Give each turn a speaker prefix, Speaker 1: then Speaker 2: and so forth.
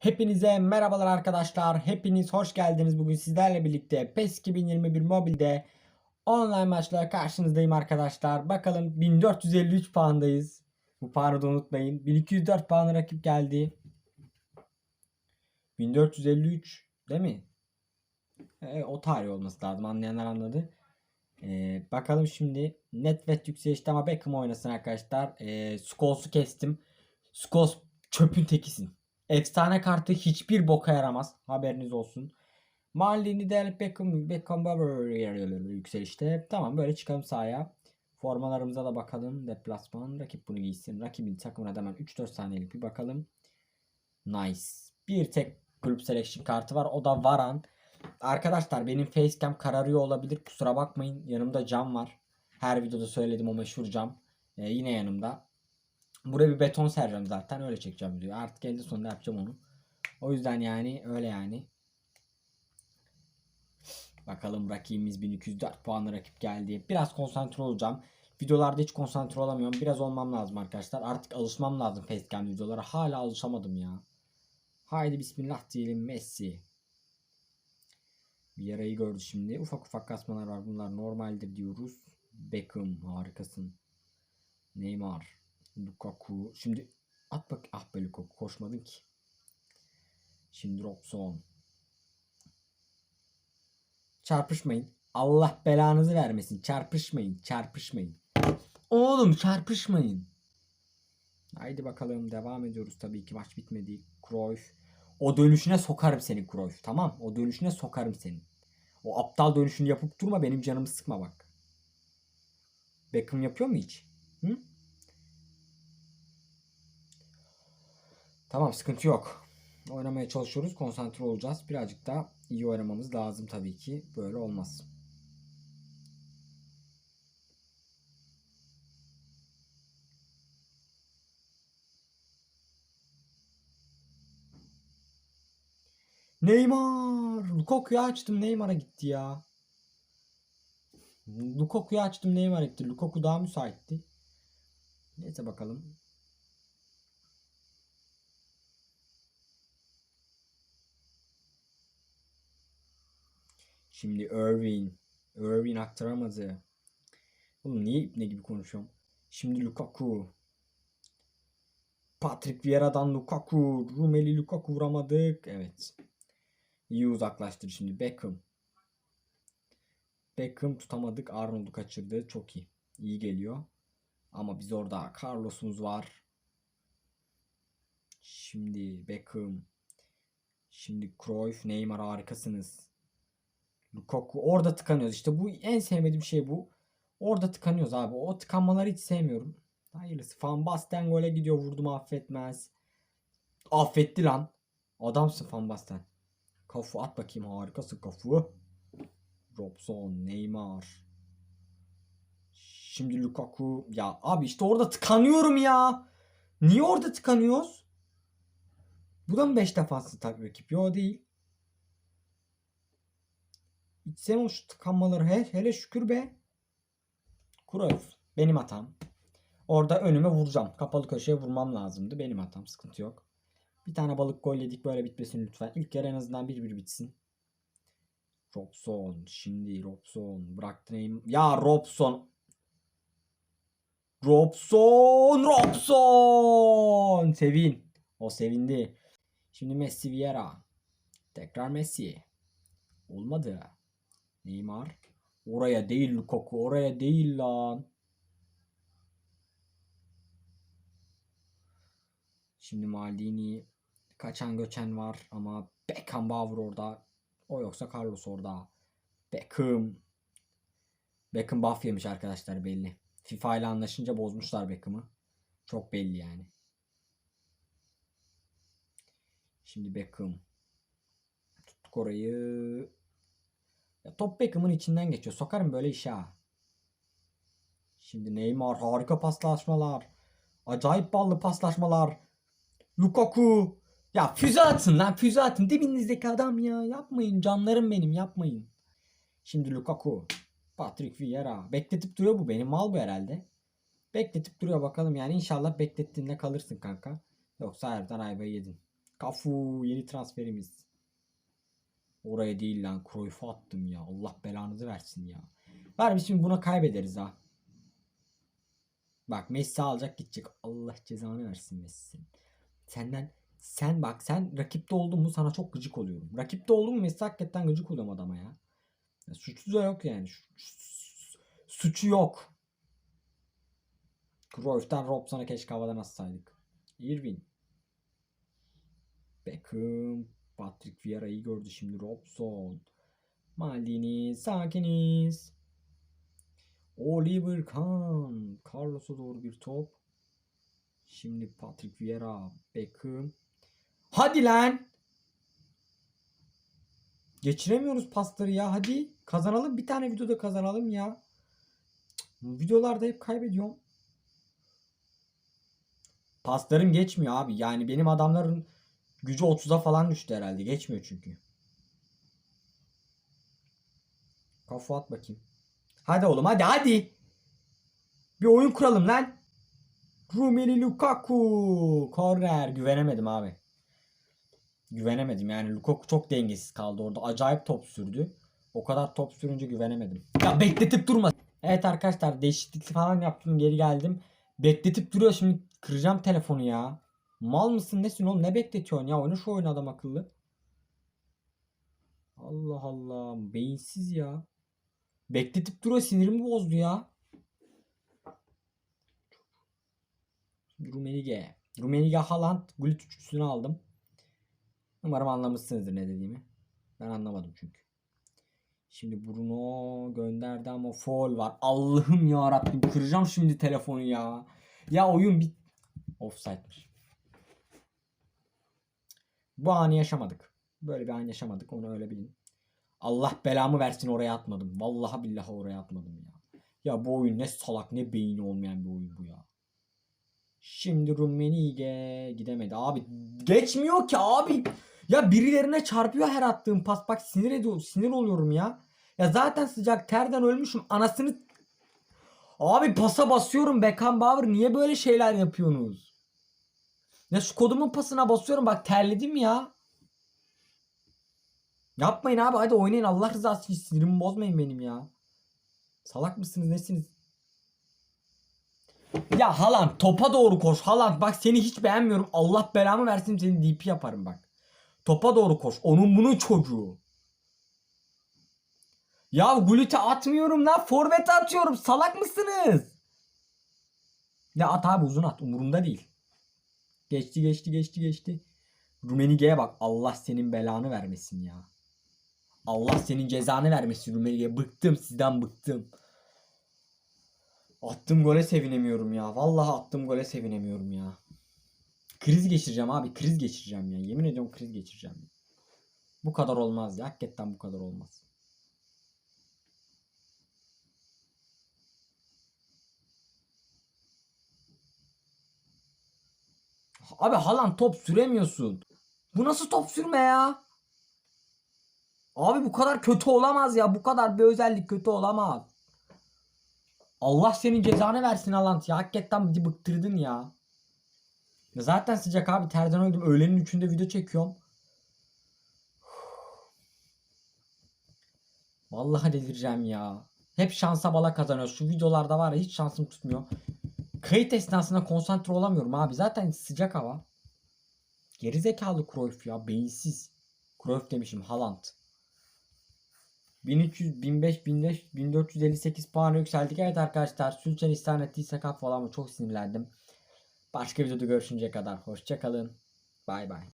Speaker 1: Hepinize merhabalar arkadaşlar. Hepiniz hoş geldiniz. Bugün sizlerle birlikte PES 2021 mobilde online maçlara karşınızdayım arkadaşlar. Bakalım 1453 puandayız. Bu puanı da unutmayın. 1204 puanı rakip geldi. 1453 değil mi? E, o tarih olması lazım. Anlayanlar anladı. E, bakalım şimdi Netvet yükselişte ama Beckham oynasın arkadaşlar. E, Scholes'u kestim. Scholes çöpün tekisin. Efsane kartı hiçbir boka yaramaz. Haberiniz olsun. Maldini Del Beckham, Beckham yükselişte. Tamam böyle çıkalım sahaya. Formalarımıza da bakalım. Deplasman. Rakip bunu giysin. Rakibin takımına hemen 3-4 saniyelik bir bakalım. Nice. Bir tek kulüp selection kartı var. O da Varan. Arkadaşlar benim facecam kararıyor olabilir. Kusura bakmayın. Yanımda cam var. Her videoda söyledim o meşhur cam. Ee, yine yanımda. Buraya bir beton sereceğim zaten. Öyle çekeceğim videoyu. Artık elde sonunda yapacağım onu. O yüzden yani öyle yani. Bakalım rakibimiz 1204 puanlı rakip geldi. Biraz konsantre olacağım. Videolarda hiç konsantre olamıyorum. Biraz olmam lazım arkadaşlar. Artık alışmam lazım facecam videolara. Hala alışamadım ya. Haydi bismillah diyelim Messi. Bir yarayı gördü şimdi. Ufak ufak kasmalar var. Bunlar normaldir diyoruz. Beckham harikasın. Neymar. Lukaku. Şimdi at bak. Ah be Lukaku koşmadın ki. Şimdi Robson. Çarpışmayın. Allah belanızı vermesin. Çarpışmayın. Çarpışmayın. Oğlum çarpışmayın. Haydi bakalım devam ediyoruz tabii ki maç bitmedi. Cruyff. O dönüşüne sokarım seni Cruyff. Tamam. O dönüşüne sokarım seni. O aptal dönüşünü yapıp durma benim canımı sıkma bak. Beckham yapıyor mu hiç? Hı? Tamam sıkıntı yok. Oynamaya çalışıyoruz. Konsantre olacağız. Birazcık daha iyi oynamamız lazım tabii ki. Böyle olmaz. Neymar! Lukaku'yu açtım Neymar'a gitti ya. Lukaku'yu açtım Neymar gitti. Lukaku daha müsaitti. Neyse bakalım. Şimdi Irving. Irving aktaramadı. Oğlum niye ipne gibi konuşuyorum? Şimdi Lukaku. Patrick Vieira'dan Lukaku. Rumeli Lukaku vuramadık. Evet. İyi uzaklaştır şimdi. Beckham. Beckham tutamadık. Arnold'u kaçırdı. Çok iyi. İyi geliyor. Ama biz orada Carlos'umuz var. Şimdi Beckham. Şimdi Cruyff, Neymar harikasınız. Lukaku orada tıkanıyoruz. İşte bu en sevmediğim şey bu. Orada tıkanıyoruz abi. O tıkanmaları hiç sevmiyorum. Hayırlısı. Van Basten gole gidiyor. Vurdum affetmez. Affetti lan. Adamsın Van Basten. Kafu at bakayım. Harikasın kafu. Robson, Neymar. Şimdi Lukaku. Ya abi işte orada tıkanıyorum ya. Niye orada tıkanıyoruz? Bu da mı 5 defanslı takip ekip? Yo değil. İçsem o şu tıkanmaları. He, hele şükür be. Cruyff. Benim hatam. Orada önüme vuracağım. Kapalı köşeye vurmam lazımdı. Benim hatam. Sıkıntı yok. Bir tane balık gol yedik. Böyle bitmesin lütfen. İlk yarı en azından 1-1 bitsin. Robson. Şimdi Robson. Bıraktı neyim? Ya Robson. Robson. Robson. Sevin. O sevindi. Şimdi Messi Vieira. Tekrar Messi. Olmadı. Neymar. Oraya değil Lukaku. Oraya değil lan. Şimdi Maldini. Kaçan göçen var ama Beckham Bauer orada. O yoksa Carlos orada. Beckham. Beckham buff yemiş arkadaşlar belli. FIFA ile anlaşınca bozmuşlar Beckham'ı. Çok belli yani. Şimdi Beckham. Tuttuk orayı. Top Beckham'ın içinden geçiyor. Sokarım böyle işe. Şimdi Neymar harika paslaşmalar. Acayip ballı paslaşmalar. Lukaku. Ya füze atın lan füze atın. Dibinizdeki adam ya. Yapmayın canlarım benim yapmayın. Şimdi Lukaku. Patrick Vieira. Bekletip duruyor bu. Benim mal bu herhalde. Bekletip duruyor bakalım yani inşallah beklettiğinde kalırsın kanka. Yoksa harbiden ayvayı yedin. Kafu yeni transferimiz. Oraya değil lan. Cruyff'u attım ya. Allah belanızı versin ya. Var biz şimdi buna kaybederiz ha. Bak Messi alacak gidecek. Allah cezanı versin Messi. Senden sen bak sen rakipte oldun mu sana çok gıcık oluyorum. Rakipte oldun mu Messi hakikaten gıcık oluyorum adama ya. ya suçlu da yok yani. Su- su- Suçu yok. Cruyff'tan Robson'a keşke havadan atsaydık. Irving. Beckham. Patrick Vieira'yı gördü şimdi Robson. Maldini sakiniz. Oliver Kahn. Carlos'a doğru bir top. Şimdi Patrick Vieira. Beckham. Hadi lan. Geçiremiyoruz pasları ya. Hadi kazanalım. Bir tane videoda kazanalım ya. Videolarda hep kaybediyorum. Paslarım geçmiyor abi. Yani benim adamların gücü 30'a falan düştü herhalde. Geçmiyor çünkü. Kafa at bakayım. Hadi oğlum hadi hadi. Bir oyun kuralım lan. Romelu Lukaku. Korner. Güvenemedim abi. Güvenemedim yani Lukaku çok dengesiz kaldı orada. Acayip top sürdü. O kadar top sürünce güvenemedim. Ya bekletip durma. Evet arkadaşlar değişiklik falan yaptım geri geldim. Bekletip duruyor şimdi kıracağım telefonu ya. Mal mısın nesin oğlum ne bekletiyorsun ya oyna şu oyunu adam akıllı. Allah Allah beyinsiz ya. Bekletip duruyor sinirimi bozdu ya. Rumenige. Rumenige Haaland Gullit üçlüsünü aldım. Umarım anlamışsınızdır ne dediğimi. Ben anlamadım çünkü. Şimdi Bruno gönderdi ama foul var. Allah'ım ya Rabbim kıracağım şimdi telefonu ya. Ya oyun bir offside'miş. Bu anı yaşamadık. Böyle bir an yaşamadık onu öyle bilin. Allah belamı versin oraya atmadım. Vallahi billahi oraya atmadım ya. Ya bu oyun ne salak ne beyni olmayan bir oyun bu ya. Şimdi Rummenigge gidemedi. Abi geçmiyor ki abi. Ya birilerine çarpıyor her attığım pas. Bak sinir ediyor, sinir oluyorum ya. Ya zaten sıcak terden ölmüşüm. Anasını Abi pasa basıyorum Beckenbauer niye böyle şeyler yapıyorsunuz? Ya şu kodumun pasına basıyorum bak terledim ya. Yapmayın abi hadi oynayın Allah rızası için sinirimi bozmayın benim ya. Salak mısınız nesiniz? Ya Haaland topa doğru koş. Haaland bak seni hiç beğenmiyorum. Allah belamı versin seni DP yaparım bak. Topa doğru koş. Onun bunun çocuğu. Ya Gullit'e atmıyorum lan. Forvet'e atıyorum. Salak mısınız? Ya at abi uzun at. Umurumda değil. Geçti geçti geçti geçti. Rumenige'ye bak. Allah senin belanı vermesin ya. Allah senin cezanı vermesin Rumenige'ye. Bıktım sizden bıktım. Attım gole sevinemiyorum ya. Vallahi attım gole sevinemiyorum ya. Kriz geçireceğim abi. Kriz geçireceğim ya. Yemin ediyorum kriz geçireceğim. Bu kadar olmaz ya. Hakikaten bu kadar olmaz. Abi Haaland top süremiyorsun. Bu nasıl top sürme ya? Abi bu kadar kötü olamaz ya. Bu kadar bir özellik kötü olamaz. Allah senin cezanı versin Haaland ya. Hakikaten bizi bıktırdın ya. Ya Zaten sıcak abi terden öldüm. Öğlenin üçünde video çekiyorum. Vallahi delireceğim ya. Hep şansa bala kazanıyoruz. Şu videolarda var ya hiç şansım tutmuyor. Kayıt esnasında konsantre olamıyorum abi. Zaten sıcak hava. Gerizekalı Cruyff ya. Beyinsiz. Cruyff demişim. Haaland. 1300, 1500, 1500, 1458 puan yükseldik. Evet arkadaşlar. Sülçen istan ettiysek affola ama çok sinirlendim. Başka videoda görüşünceye kadar. Hoşçakalın. Bay bay.